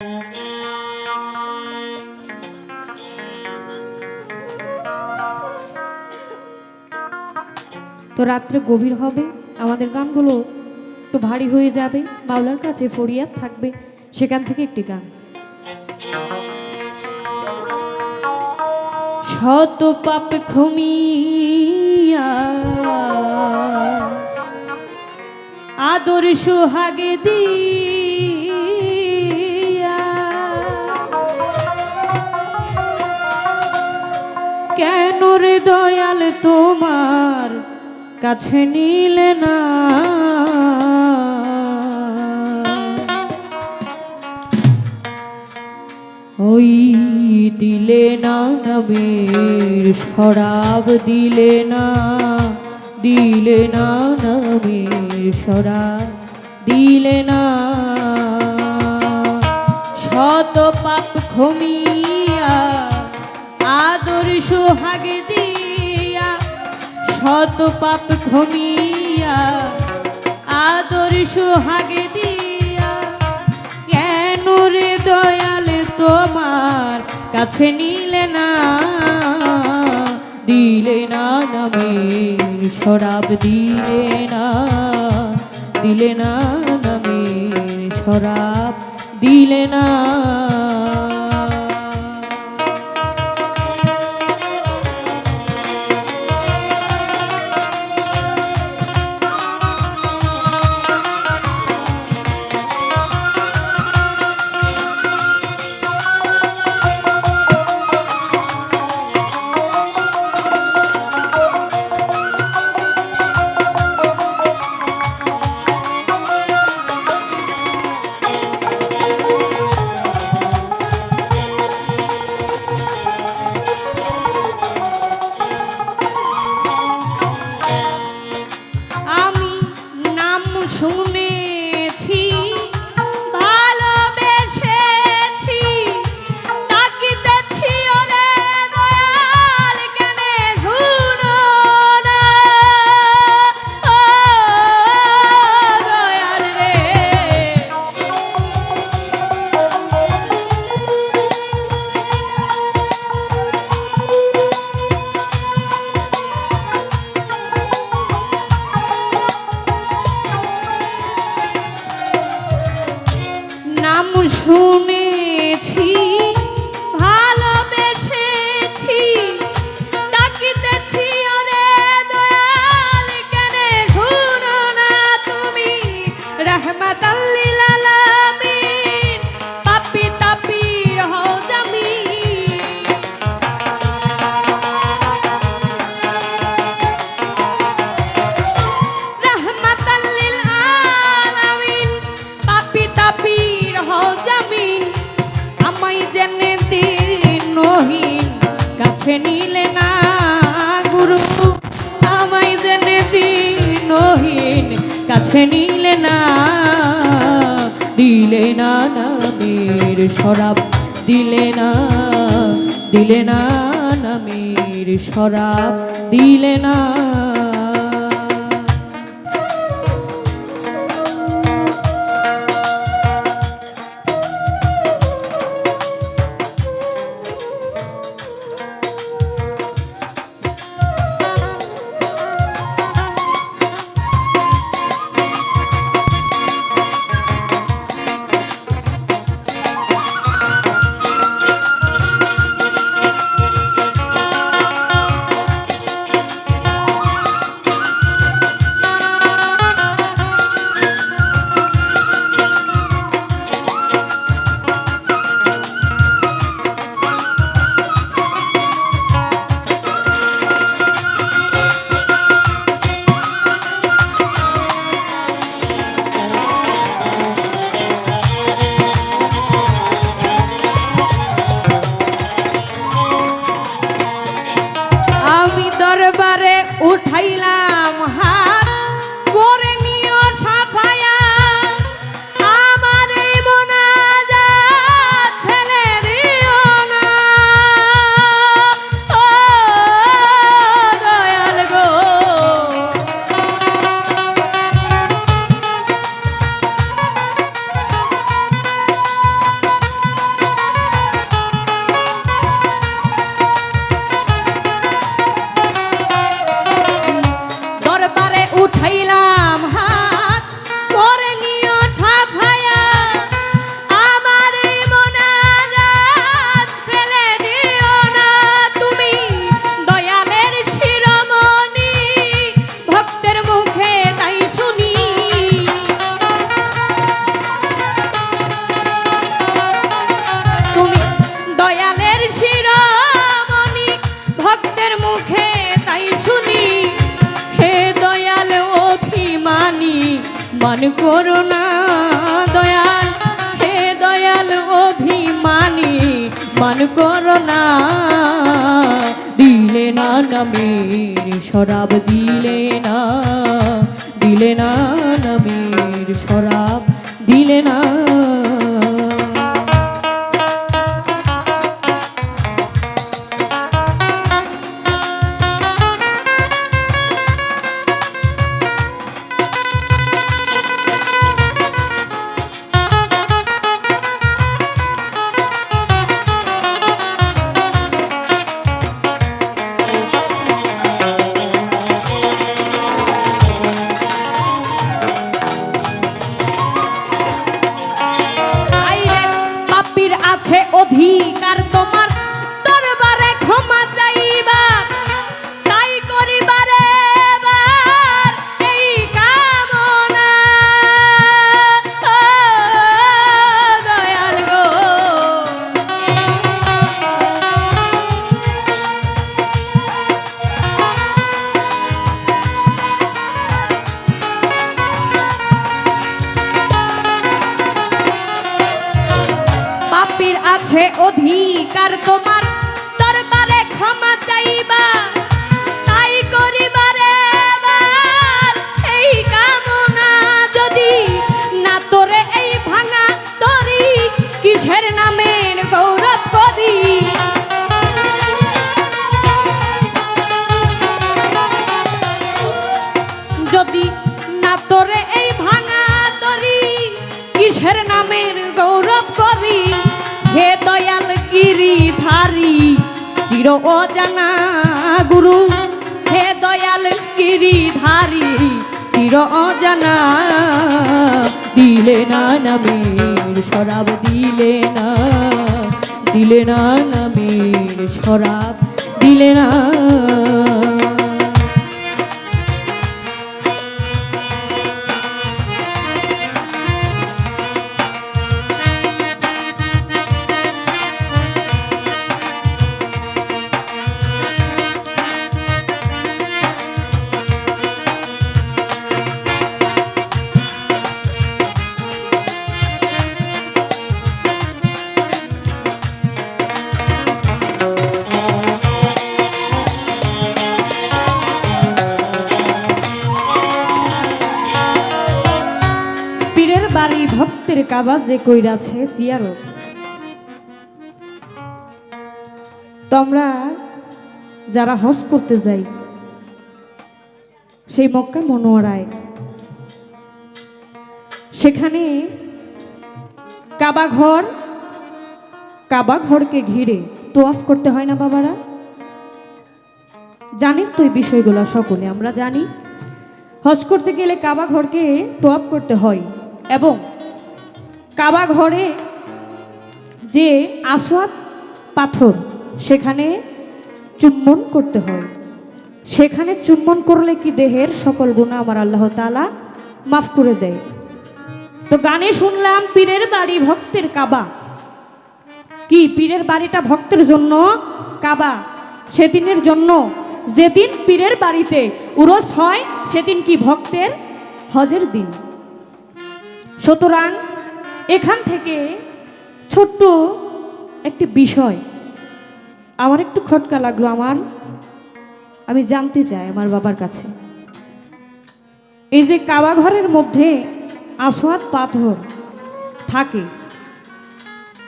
তো রাত্রে গভীর হবে, আমাদের গানগুলো একটু ভারী হয়ে যাবে মাওলার কাছে ফরিয়াদ থাকবে, সেখান থেকে একটি গান। শত পাপ ক্ষমিয়া আদর সোহাগে দিয়া কেন রে দয়াল তোমার কাছে নিলে না? ওই দিলে না নবীর শরাব দিলে না দিলে না নবীর শরাব দিলে না। শত পাপ ক্ষমিয়া আদর সোহাগে দিয়া, শত পাপ ক্ষমিয়া আদর সোহাগে দিয়া, কেন রে দয়ালে তোমার কাছে নিলে না? দিলে না নামের শরাব দিলে না দিলে না নামের শরাব দিলে না কাছে নিলে না গুরু, আমায় জেনে দিন নহিন কাছে নিলে না, দিলে না নামের শরাব দিলে না দিলে না নামের শরাব দিলে না উঠাইলাম হা মান করুণা দয়াল। হে দয়াল, অভিমানী মন করুণা দিলে না নামে শরাব, দিলে না দিলে না নামের শরাব, দিলে না আছে অধিকার তোমার। দরবারে ক্ষমা চাইবা, তাই করিবারে এই কামনা। যদি না তোরে এই ভাঙা তরি, কিসের নামের গৌরব করি? যদি না তোরে এই ভাঙা তরি, কিসের নামের গৌরব করি? গিরিধারী চির অজানা গুরু, হে দয়াল গিরিধারী চির অজানা দিলে না নামের শরাব দিলে না দিলে না নামের শরাব দিলে না। কাবা যে কইরাছে, জিয়ারত। তো আমরা যারা হজ করতে যাই, সেই মক্কা মনোয়ারায়, সেখানে কাবা ঘর কাবা ঘরকে ঘিরে তোয়াফ করতে হয় না বাবারা? জানেন তো এই বিষয়গুলো সকলে, আমরা জানি। হজ করতে গেলে কাবা ঘরকে তোয়াপ করতে হয় এবং কাবা ঘরে যে আসওয়াদ পাথর, সেখানে চুম্বন করতে হয়। সেখানে চুম্বন করলে কি দেহের সকল গুণা আমার আল্লাহ তালা মাফ করে দেয়? তো গানে শুনলাম পীরের বাড়ি ভক্তের কাবা। কি পীরের বাড়িটা ভক্তের জন্য? কাবা। সেদিনের জন্য যেদিন পীরের বাড়িতে উরস হয়, সেদিন কি ভক্তের হজের দিন? সুতরাং এখান থেকে ছোট্ট একটি বিষয়। আমার একটু খটকা লাগল আমার। আমি জানতে চাই আমার বাবার কাছে। এই যে কাবা ঘরের মধ্যে আসোয়াদ পাথর থাকে।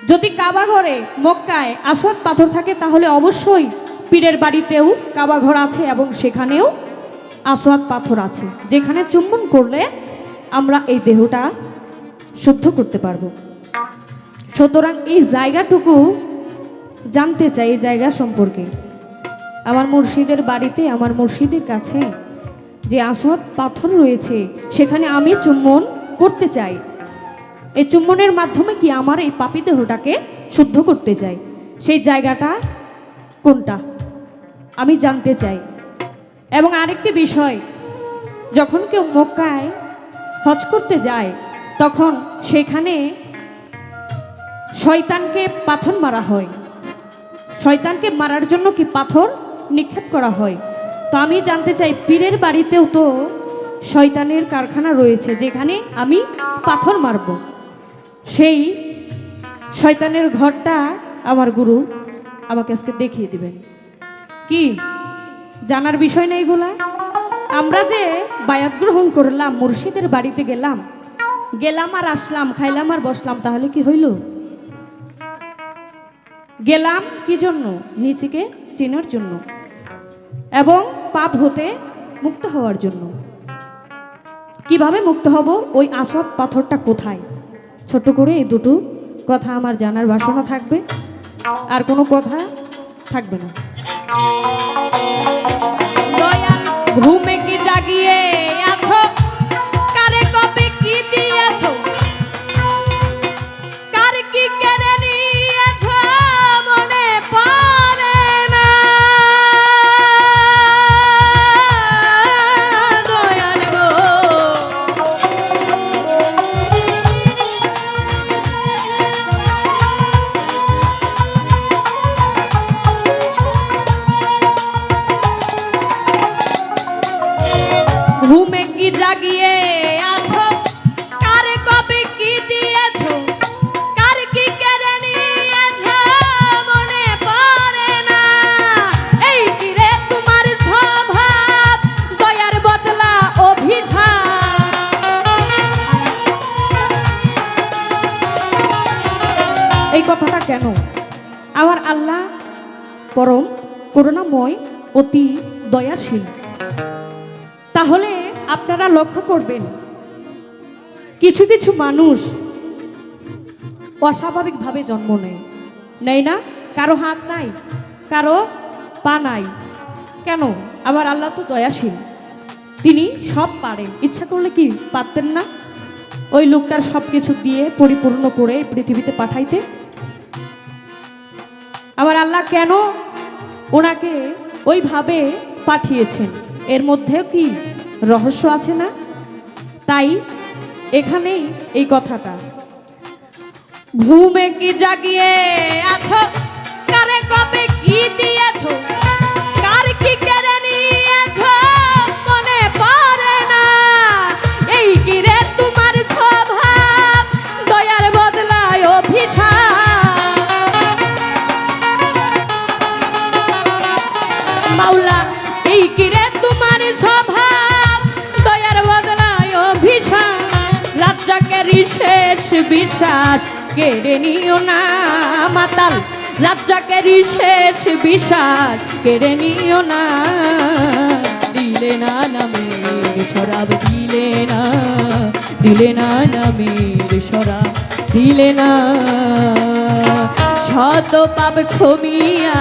যদি কাবা ঘরে মক্কায় আসদ পাথর থাকে, তাহলে অবশ্যই পীরের বাড়িতেও কাবা ঘর আছে এবং সেখানেও আসোয়াদ পাথর আছে। যেখানে চুম্বন করলে আমরা এই দেহটা শুদ্ধ করতে পারব। সুতরাং এই জায়গাটুকু জানতে চাই, এই জায়গা সম্পর্কে। আমার মুর্শিদের বাড়িতে, আমার মুর্শিদের কাছে যে আসোয়াদ পাথর রয়েছে, সেখানে আমি চুম্বন করতে চাই। এই চুম্বনের মাধ্যমে কি আমার এই পাপি দেহটাকে শুদ্ধ করতে চাই? সেই জায়গাটা কোনটা? আমি জানতে চাই। এবং আরেকটি বিষয়, যখন কেউ মক্কায় হজ করতে যায় তখন সেখানে শয়তানকে পাথর মারা হয়। শয়তানকে মারার জন্য কি পাথর নিক্ষেপ করা হয়? তো আমি জানতে চাই, পীরের বাড়িতেও তো শয়তানের কারখানা রয়েছে, যেখানে আমি পাথর মারব। সেই শয়তানের ঘরটা আমার গুরু আমাকে আজকে দেখিয়ে দিবেন। কি? জানার বিষয় না এগুলা? আমরা যে বায়াত গ্রহণ করলাম, মুর্শিদের বাড়িতে গেলাম গেলাম আর আসলাম, খাইলাম আর বসলাম, তাহলে কি হইল? গেলাম কি জন্য? নিজেকে চেনার জন্য এবং পাপ হতে মুক্ত হওয়ার জন্য। কীভাবে মুক্ত হব? ওই আসত পাথরটা কোথায়? ছোট করে এই দুটো কথা আমার জানার বাসনা থাকবে, আর কোনো কথা থাকবে না। ঘুমে কি জাগিয়ে জাগিয়ে আছো? কার কবে কি দিয়েছ? কার কি কেড়ে নিয়েছো? মনে পড়ে না। এই কি রে তোমার স্বভাব দয়ার বদলা অভিশাপ। এই কথাটা কেন? আমার আল্লাহ পরম করুণাময়, অতি দয়াশীল। তাহলে আপনারা লক্ষ্য করবেন, কিছু কিছু মানুষ অস্বাভাবিকভাবে জন্ম নেয়। নেয় না? কারও হাত নাই, কারও পা নাই। কেন? আবার আল্লাহ তো দয়াশীল। তিনি সব পারেন। ইচ্ছা করলে কি পারতেন না? ওই লোকটার সব কিছু দিয়ে পরিপূর্ণ করে পৃথিবীতে পাঠাইতে। আবার আল্লাহ কেন ওনাকে ওইভাবে পাঠিয়েছেন? এর মধ্যেও কি রহস্য আছে না? তাই এখানেই এই কথাটা। ঘুমে কি জাগিয়ে আছো? কারে কবে কি দিয়েছ? শেষ বিশ্বাস কেড়ে নিও না মাতাল। রাজ্জাকের শেষ বিশ্বাস কেড়ে নিও না। দিলে না নামের শরাব দিলে না। দিলে না নামের শরাব দিলে না। শত পাপ ক্ষমিয়া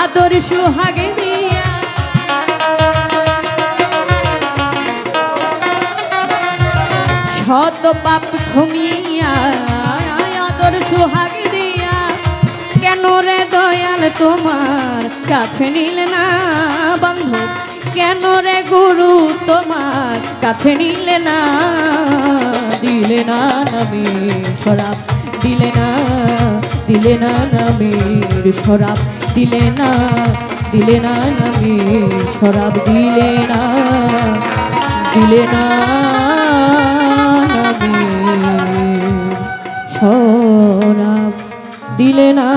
আদর সুহাগে শত পাপ ক্ষমিয়া আদর সুহাগ দিয়া, কেন রে দয়াল তোমার কাছে নিলে না বন্ধু? কেন রে গুরু তোমার কাছে নিলে না? দিলে না নামে শরাব, দিলে না দিলে না নামের শরাব, দিলে না দিলে না নামের শরাব, দিলে না দিলে না। দিলে না।